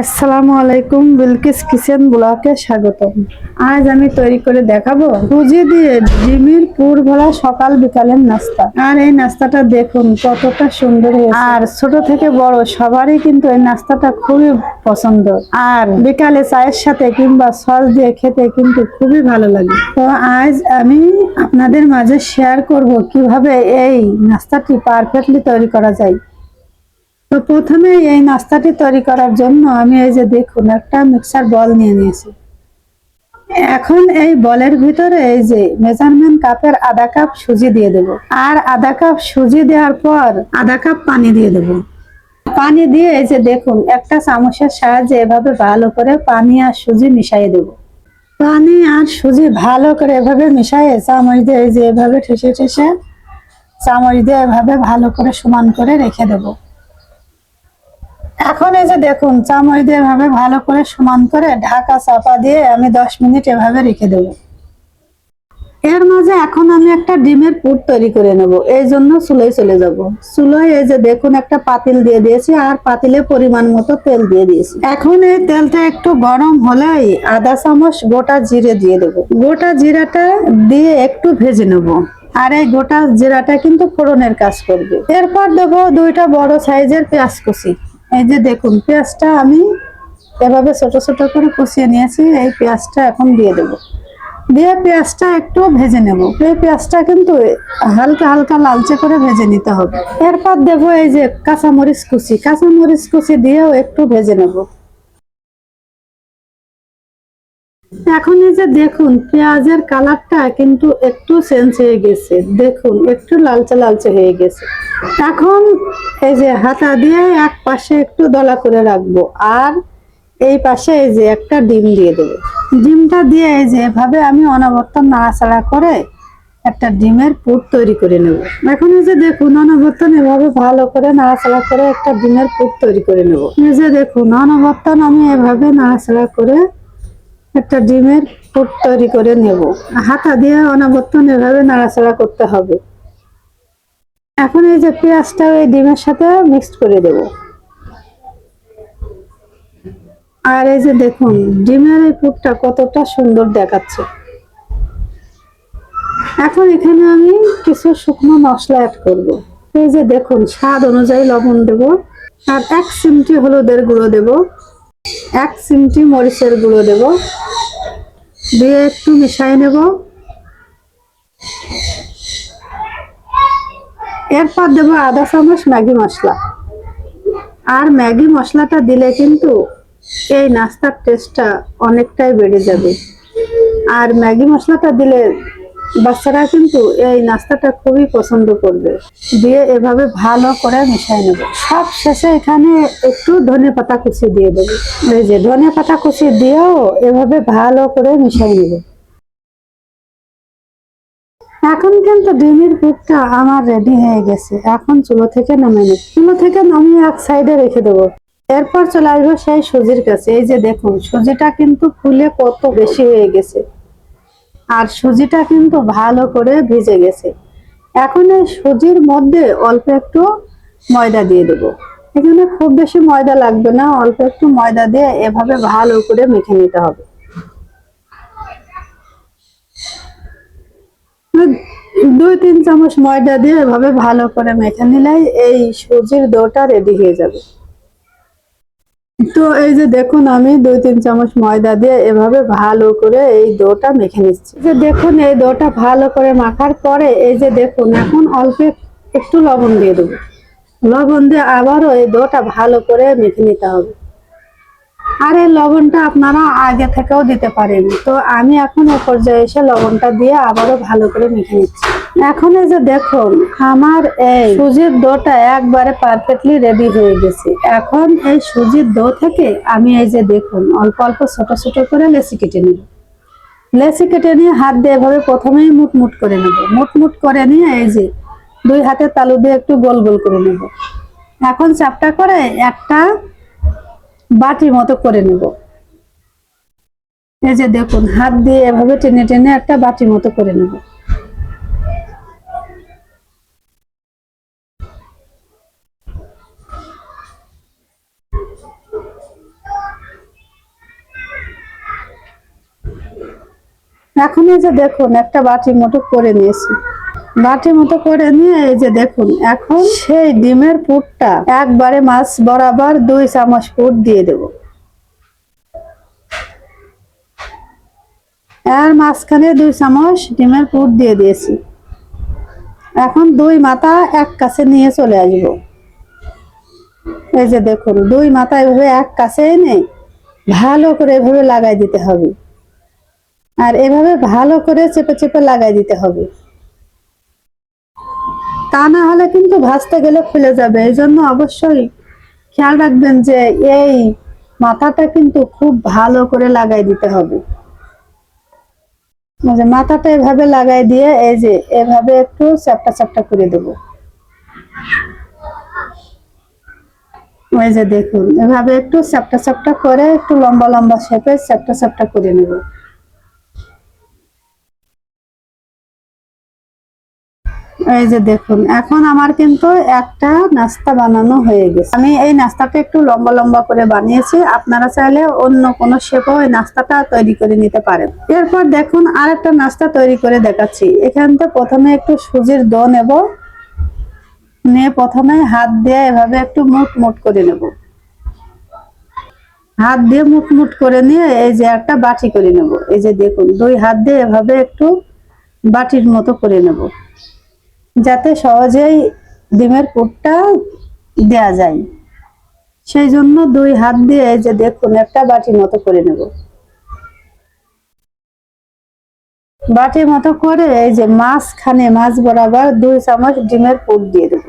আসসালামু আলাইকুম, বিলকিস কিচেন ব্লকে স্বাগতম। আজ আমি তৈরি করে দেখাবো সুজি দিয়ে ডিমের পুর ভরা সকাল বিকালের নাস্তা। আর এই নাস্তাটা দেখুন কতটা সুন্দর আর ছোট থেকে বড় সবারই কিন্তু এই নাস্তাটা খুবই পছন্দ। আর বিকালে চায়ের সাথে কিংবা সস দিয়ে খেতে কিন্তু খুবই ভালো লাগে। তো আজ আমি আপনাদের মাঝে শেয়ার করব কীভাবে এই নাস্তাটি পারফেক্টলি তৈরি করা যায়। তো প্রথমে এই নাস্তাটি তৈরি করার জন্য আমি এই যে দেখুন, একটা মিক্সার বল নিয়ে নিয়েছি। এখন এই বলের ভিতরে এই যে মেজারমেন্ট কাপের আধা কাপ সুজি দিয়ে দেব। আর আধা কাপ সুজি দেওয়ার পর আধা কাপ পানি দিয়ে দেব। পানি দিয়ে এই যে দেখুন, একটা চামচের সাহায্যে এভাবে ভালো করে পানি আর সুজি মিশিয়ে দেব। পানি আর সুজি ভালো করে এভাবে মিশিয়ে চামচ দিয়ে এই যে এভাবে ঠেসে ঠেসে চামচ দিয়ে এভাবে ভালো করে সমান করে রেখে দেবো। এখন এই যে দেখুন, চামচ দিয়ে এভাবে ভালো করে সমান করে ঢাকা চাপা দিয়ে আমি দশ মিনিট এভাবে রেখে দেব। এর মাঝে এখন আমি একটা ডিমের পুর তৈরি করে নেব, এই জন্য চুলোয় চলে যাব। চুলোয় এই যে দেখুন, একটা পাতিল দিয়ে দিয়েছি আর পাতিলে পরিমাণ মতো তেল দিয়ে দিয়েছি। এখন এই তেলটা একটু গরম হলেই আধা চামচ গোটা জিরে দিয়ে দেবো। গোটা জিরাটা দিয়ে একটু ভেজে নেব। আর এই গোটা জিরাটা কিন্তু ফোড়নের কাজ করবে। এরপর দেবো দুইটা বড় সাইজের পেঁয়াজ কুচি। এই যে দেখুন, পেঁয়াজটা আমি এভাবে ছোট ছোট করে কষিয়ে নিয়েছি, এই পেঁয়াজটা এখন দিয়ে দেব। দিয়ে পেঁয়াজটা একটু ভেজে নেব। এই পেঁয়াজটা কিন্তু হালকা হালকা লালচে করে ভেজে নিতে হবে। এরপর দেবো এই যে কাঁচামরিচ কুচি। কাঁচামরিচ কুচি দিয়েও একটু ভেজে নেব। এখন এই যে দেখুন, পেঁয়াজের কালারটা কিন্তু একটু চেঞ্জ হয়ে গেছে। দেখুন, একটু লালচে লালচে হয়ে গেছে। এখন এই যে হাতা দিয়ে এক পাশে একটু দলা করে রাখব, আর এই পাশে এই যে একটা ডিম দিয়ে দেবো। ডিমটা দিয়ে এই যে এভাবে আমি অনবর্ত নাড়াচাড়া করে একটা ডিমের পুর তৈরি করে নেব। এখন এই যে দেখুন অনবর্তন এভাবে ভালো করে নাড়াচাড়া করে একটা ডিমের পুর তৈরি করে নেব। এই যে দেখুন অনবর্তন আমি এভাবে নাড়াচাড়া করে একটা ডিমের পুর তৈরি করে নেব। হাতা দিয়ে অনাবর্তন এভাবে নাড়াচাড়া করতে হবে। এখন এই যে পেঁয়াজটা ওই ডিমের সাথে মিক্সড করে দেব। আর এই যে দেখুন, ডিমের এই পুটটা কতটা সুন্দর দেখাচ্ছে। এখন এখানে আমি কিছু শুকনো মশলা অ্যাড করব। এই যে দেখুন, স্বাদ অনুযায়ী লবণ দেব। আর এক চিমটি হলুদের গুঁড়ো দেব। এক চিমটি মরিচের গুঁড়ো দেব। দিয়ে একটু মিশাই নেব। এরপর দেব আধা চামচ ম্যাগি মশলা। আর ম্যাগি মশলাটা দিলে কিন্তু এই নাস্তার টেস্টটা অনেকটাই বেড়ে যাবে। আর ম্যাগি মশলাটা দিলে বাচ্চারা কিন্তু এই নাস্তাটা খুবই পছন্দ করবে। দিয়ে এভাবে ভালো করে মিশাই নেব। সব শেষে এখানে একটু ধনে পাতা কুচি দিয়ে দেবো। এই যে ধনে পাতা কুচি দিয়েও এভাবে ভালো করে মিশাই নেব। এখন কিন্তু ডিমের পুরটা আমার রেডি হয়ে গেছে। এখন চুলো থেকে নামিয়ে নেব। চুলো থেকে নামিয়ে এক সাইডে রেখে দেবো। এরপর চলে আসব সেই সুজির কাছে। এই যে দেখুন, সুজিটা কিন্তু ফুলে কত বেশি হয়ে গেছে। আর সুজিটা কিন্তু ভালো করে ভিজে গেছে। এখন এই সুজির মধ্যে অল্প একটু ময়দা দিয়ে দেবো। এখানে খুব বেশি ময়দা লাগবে না, অল্প একটু ময়দা দিয়ে এভাবে ভালো করে মেখে নিতে হবে। দুই তিন চামচ ময়দা দিয়ে এভাবে ভালো করে মেখে নিলেই এই সুজির দোটা রেডি হয়ে যাবে। তো এই যে দেখুন, আমি দুই তিন চামচ ময়দা দিয়ে এভাবে ভালো করে এই দোটা মেখে নিচ্ছি। যে দেখুন, এই দোটা ভালো করে মাখার পরে এই যে দেখুন, এখন অল্প একটু লবণ দিয়ে দেবো। লবণ দিয়ে আবারও এই দোটা ভালো করে মেখে নিতে হবে। আর এই লবণটা আপনারা আগে থেকেও দিতে পারেন। তো আমি এখন এ পর্যায়ে এসে লবণটা দিয়ে আবারও ভালো করে মেখে নিচ্ছি। এখন এই যে দেখুন, আমার এই সুজির দোটা একবারে পারফেক্টলি রেডি হয়ে গেছে। এখন এই সুজির দো থেকে আমি এই যে দেখুন, অল্প অল্প ছোট ছোট করে লেসি কেটে নেব। লেসি কেটে নিয়ে হাত দিয়ে এভাবে প্রথমেই মুটমুট করে নেব। মুটমুট করে নিয়ে এই যে দুই হাতে তালু দিয়ে একটু গোল গোল করে নেব। এখন চাপটা করে একটা বাটি মতো করে নেব। এই যে দেখুন, হাত দিয়ে এভাবে টেনে টেনে একটা বাটি মতো করে নেব। এখন এই যে দেখুন, একটা বাটি মতো করে নিয়েছি। বাটি মতো করে নিয়ে এই যে দেখুন, এখন সেই ডিমের পুরটা একবারে মাছ বরাবর দুই চামচ পুর দিয়ে দেব। আর মাঝখানে দুই চামচ ডিমের পুর দিয়ে দিয়েছি। এখন দুই মাথা এক কাছে নিয়ে চলে আসব। এই যে দেখুন, দুই মাথা এভাবে এক কাছে এনে ভালো করে এভাবে লাগাই দিতে হবে। আর এভাবে ভালো করে চেপে চেপে লাগাই দিতে হবে। তা না হলে কিন্তু ভাজতে গেলে খুলে যাবে। এই জন্য অবশ্যই খেয়াল রাখবেন যে এই মাথাটা কিন্তু খুব ভালো করে লাগাই দিতে হবে। যে মাথাটা এভাবে লাগাই দিয়ে এই যে এভাবে একটু চ্যাপটা চ্যাপটা করে দেব। ওই যে দেখুন, এভাবে একটু চ্যাপটা চ্যাপটা করে একটু লম্বা লম্বা শেপে চ্যাপটা চ্যাপটা করে নেব। এই যে দেখুন, এখন আমার কিন্তু একটা নাস্তা বানানো হয়ে গেছে। আমি এই নাস্তাটা একটু লম্বা লম্বা করে বানিয়েছি। আপনারা চাইলে অন্য কোনো শেপও এই নাস্তাটা তৈরি করে নিতে পারেন। এরপর দেখুন আর একটা নাস্তা তৈরি করে দেখাচ্ছি। এখান থেকে প্রথমে একটু সুজির দো নেব। নিয়ে প্রথমে হাত দিয়ে এভাবে একটু মুট মুট করে নেব। হাত দিয়ে মুট মুট করে নিয়ে এই যে একটা বাটি করে নেব। এই যে দেখুন, দুই হাত দিয়ে এভাবে একটু বাটির মতো করে নেব। যাতে সহজেই ডিমের পুরটা দেয়া যায়। সেই জন্য দুই হাত দিয়ে যে দেখুন, একটা বাটির মতো করে নেব। বাটির মতো করে এই যে মাঝখানে মাছ বরাবর দুই চামচ ডিমের পুর দিয়ে দেব।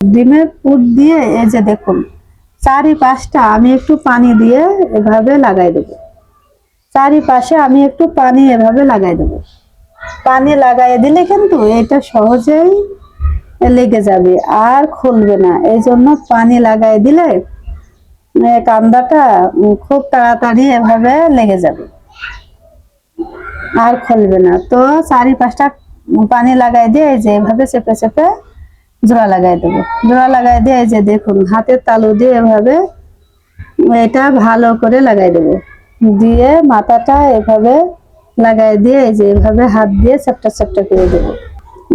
ডিমের পুর দিয়ে এই যে দেখুন চারি পাঁচটা আমি একটু পানি দিয়ে এভাবে লাগাই দেবো। চারিপাশে আমি একটু পানি এভাবে লাগাই দেবো। পানি লাগাই দিলে কিন্তু এটা সহজেই লেগে যাবে, আর খুলবে না। এই জন্য পানি লাগাই দিলে কান্দাটা খুব তাড়াতাড়ি এভাবে লেগে যাবে, আর খুলবে না। তো চারি পাঁচটা পানি লাগাই দিয়ে যে এভাবে চেপে চেপে জোড়া লাগাই দেবো। জোড়া লাগাই দিয়ে যে দেখুন, হাতের তালু দিয়ে এভাবে এটা ভালো করে লাগাই দেবো। দিয়ে মাথাটা এভাবে লাগাই দিয়ে এই যে এভাবে হাত দিয়ে চ্যাপটা চ্যাপটা করে দেবো।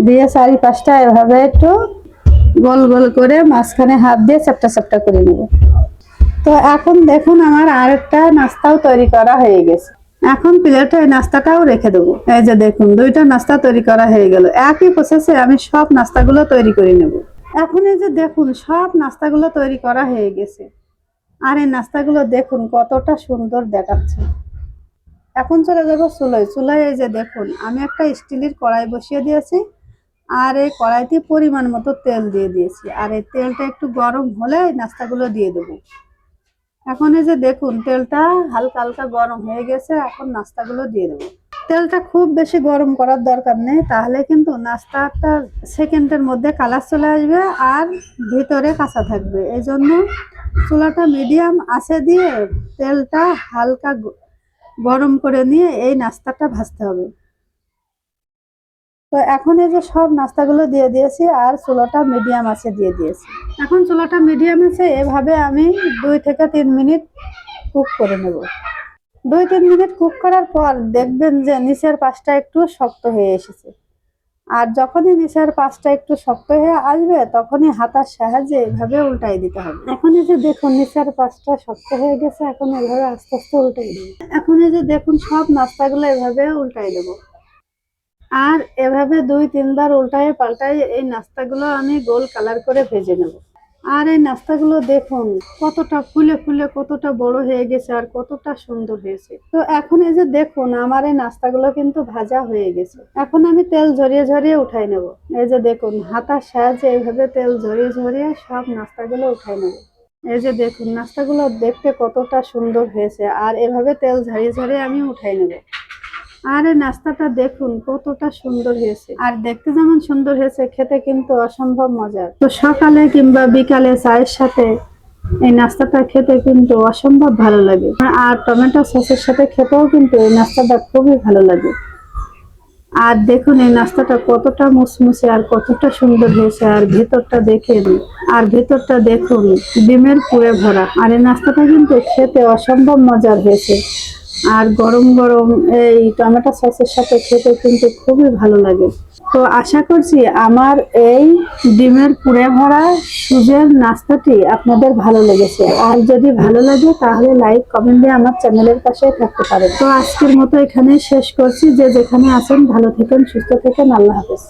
দিয়ে চারি পাঁচটা এভাবে একটু গোল গোল করে মাঝখানে হাত দিয়ে চ্যাপটা চ্যাপটা করে নেব। তো এখন দেখুন আমার আরেকটা নাস্তাও তৈরি করা হয়ে গেছে। এখন প্লেটে এই নাস্তাটাও রেখে দেবো। এই যে দেখুন, দুইটা নাস্তা তৈরি করা হয়ে গেল। একই প্রসেসে আমি সব নাস্তাগুলো তৈরি করে নেব। এখন এই যে দেখুন, সব নাস্তাগুলো তৈরি করা হয়ে গেছে। আর এই নাস্তাগুলো দেখুন, কতটা সুন্দর দেখাচ্ছে। এখন চলে যাব চুলোয় চুলোয় এই যে দেখুন, আমি একটা স্টিলের কড়াই বসিয়ে দিয়েছি আর এই কড়াইতে পরিমাণ মতো তেল দিয়ে দিয়েছি। আর এই তেলটা একটু গরম হলে নাস্তাগুলো দিয়ে দেবো। এখন এই যে দেখুন, তেলটা হালকা হালকা গরম হয়ে গেছে, এখন নাস্তাগুলো দিয়ে দেবো। তেলটা খুব বেশি গরম করার দরকার নেই, তাহলে কিন্তু নাস্তাটা সেকেন্ডের মধ্যে কালার চলে আসবে আর ভিতরে কাঁচা থাকবে। এই জন্য চুলাটা মিডিয়াম আছে দিয়ে তেলটা হালকা গরম করে নিয়ে এই নাস্তাটা ভাজতে হবে। তো এখন এই যে সব নাস্তাগুলো দিয়ে দিয়েছি আর চুলাটা মিডিয়াম আছে দিয়ে দিয়েছি। এখন চুলাটা মিডিয়াম আছে, এভাবে আমি দুই থেকে তিন মিনিট কুক করে নেব। দুই তিন মিনিট কুক করার পর দেখবেন যে নিচের পাশটা একটু শক্ত হয়ে এসেছে। আর যখনই নিচের পাশটা একটু শক্ত হয়ে আসবে, তখনই হাতার সাহায্যে এভাবে উল্টাই দিতে হবে। এখন এই যে দেখুন নিচের পাশটা শক্ত হয়ে গেছে, এখন এভাবে আস্তে আস্তে উল্টাই দেবো। এখন এই যে দেখুন, সব নাস্তাগুলো এভাবে উল্টাই দেবো। আর এভাবে দুই, তিনবার উল্টায় পাল্টায় এই নাস্তাগুলো আমি গোল কালার করে ভেজে নেব। আর এই নাস্তাগুলো দেখুন, কতটা ফুলে ফুলে কতটা বড় হয়ে গেছে আর কতটা সুন্দর হয়েছে। তো এখন এই যে দেখুন, আমার এই নাস্তাগুলো কিন্তু ভাজা হয়ে গেছে। এখন আমি তেল ঝরিয়ে ঝরিয়ে উঠাই নেব। এই যে দেখুন, হাতার সাহায্যে এইভাবে তেল ঝরিয়ে ঝরিয়ে সব নাস্তাগুলো উঠাই নেব। এই যে দেখুন, নাস্তাগুলো দেখতে কতটা সুন্দর হয়েছে। আর এভাবে তেল ঝরিয়ে ঝরিয়ে আমি উঠাই নেব। আর নাস্তাটা দেখুন, কতটা সুন্দর হয়েছে। আর দেখতে যেমন সুন্দর হয়েছে, খেতে কিন্তু অসম্ভব মজার। তো সকালে কিংবা বিকালে চায়ের সাথে এই নাস্তাটা খেতে কিন্তু অসম্ভব ভালো লাগে। আর টমেটো সসের সাথে খেতেও কিন্তু এই নাস্তাটা খুবই ভালো লাগে। আর দেখুন এই নাস্তাটা কতটা মুসমুসে আর কতটা সুন্দর হয়েছে, আর ভেতরটা দেখেন আর ভেতরটা দেখুন, ডিমের পুরে ভরা। আর এই নাস্তাটা কিন্তু খেতে অসম্ভব মজার হয়েছে। আর গরম গরম এই টমেটো সসের সাথে খেতে কিন্তু খুবই ভালো লাগে। তো আশা করছি আমার এই ডিমের পুড়ে ভরা সুজের নাস্তাটি আপনাদের ভালো লেগেছে। আর যদি ভালো লাগে তাহলে লাইক, কমেন্ট দিয়ে আমার চ্যানেলের পাশে থাকতে পারে তো আজকের মতো এখানে শেষ করছি। যে যেখানে আছেন ভালো থেকেন, সুস্থ থেকেন, আল্লাহ হাফেজ।